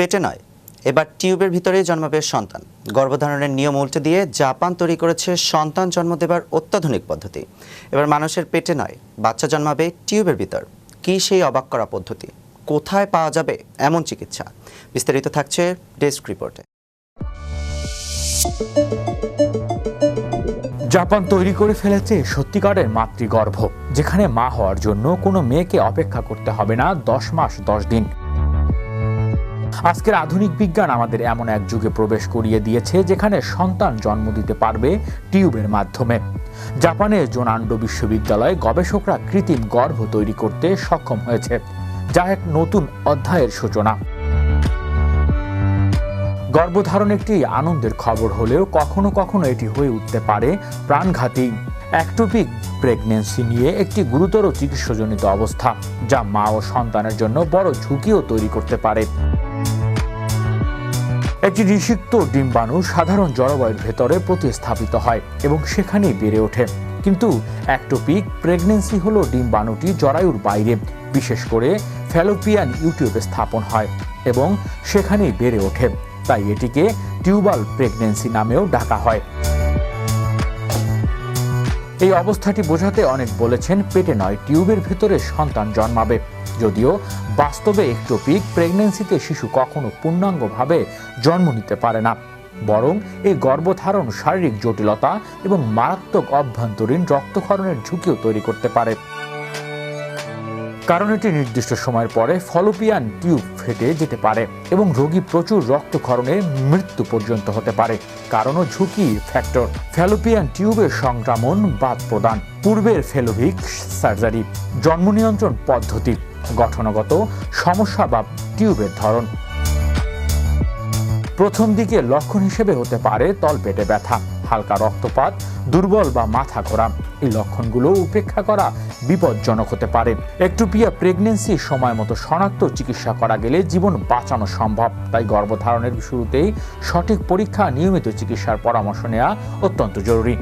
পেটে নয়, এবার টিউবের ভিতরেই জন্মাবে সন্তান। গর্ভধারণের নিয়ম উল্টে দিয়ে জাপান তৈরি করেছে সন্তান জন্ম দেবার অত্যাধুনিক পদ্ধতি। এবার মানুষের পেটে নয়, বাচ্চা জন্মাবে টিউবের ভিতর। কি সেই অবাক করা পদ্ধতি? কোথায় পাওয়া যাবে এমন চিকিৎসা? বিস্তারিত থাকছে ডেস্ক রিপোর্টে। জাপান তৈরি করে ফেলেছে সত্যিকারের মাতৃগর্ভ, যেখানে মা হওয়ার জন্য কোনো মেয়েকে অপেক্ষা করতে হবে না দশ মাস দশ দিন। আজকের আধুনিক বিজ্ঞান আমাদের এমন এক যুগে প্রবেশ করিয়ে দিয়েছে, যেখানে সন্তান জন্ম দিতে পারবে টিউবের মাধ্যমে। জাপানের জোনান্ডো বিশ্ববিদ্যালয়ে গবেষকরা কৃত্রিম গর্ভ তৈরি করতে সক্ষম হয়েছে, যা এক নতুন অধ্যায়ের সূচনা। গর্ভধারণ একটি আনন্দের খবর হলেও কখনো কখনো এটি হয়ে উঠতে পারে প্রাণঘাতী। অ্যাক্টোপিক প্রেগনেন্সি নিয়ে একটি গুরুতর চিকিৎসাজনিত অবস্থা, যা মা ও সন্তানের জন্য বড় ঝুঁকিও তৈরি করতে পারে। একটি নিষিক্ত ডিম্বাণু সাধারণ জলবায়ুর ভেতরে প্রতিস্থাপিত হয় এবং সেখানেই বেড়ে ওঠে। কিন্তু অ্যাক্টোপিক প্রেগনেন্সি হলো ডিম্বাণুটি জরায়ুর বাইরে। বিশেষ করে ফ্যালোপিয়ান ইউটিউবে স্থাপন হয় এবং সেখানেই বেড়ে ওঠে। তাই এটিকে টিউবাল প্রেগনেন্সি নামেও ডাকা হয়। এই অবস্থাটি বোঝাতে অনেক বলেছেন পেটে নয় টিউবের ভেতরে সন্তান জন্মাবে। যদিও বাস্তবে একটোপিক প্রেগনেন্সিতে শিশু কখনো পূর্ণাঙ্গভাবে জন্ম নিতে পারে না। বরং এই গর্ভধারণ শারীরিক জটিলতা এবং মারাত্মক অভ্যন্তরীণ রক্তক্ষরণের ঝুঁকিও তৈরি করতে পারে। কারণ এটি নির্দিষ্ট সময়ের পরে ফলোপিয়ান টিউব ফেটে যেতে পারে এবং রোগী প্রচুর রক্তক্ষরণে মৃত্যু পর্যন্ত হতে পারে। কারণও ঝুঁকি ফ্যাক্টর ফ্যালোপিয়ান টিউবের সংক্রমণ বাদ প্রদান। পূর্বের ফেলোভিক সার্জারি। জন্ম নিয়ন্ত্রণ পদ্ধতি। গঠনগত সমস্যা বা টিউবের ধরন। প্রথম দিকে লক্ষণ হিসেবে হতে পারে তলপেটে ব্যথা, হালকা রক্তপাত, দুর্বল বা মাথা ঘোরা। এই লক্ষণগুলো উপেক্ষা করা বিপজ্জনক হতে পারে। একটুপিয়া প্রেগনেন্সি সময় মতো শনাক্ত চিকিৎসা করা গেলে জীবন বাঁচানো সম্ভব। তাই গর্ভধারণের শুরুতেই সঠিক পরীক্ষা, নিয়মিত চিকিৎসার পরামর্শ নেওয়া অত্যন্ত জরুরি।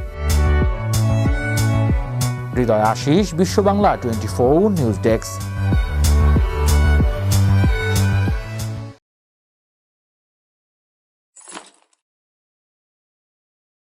Hriday Ashis Bishwa Bangla twenty four news desk.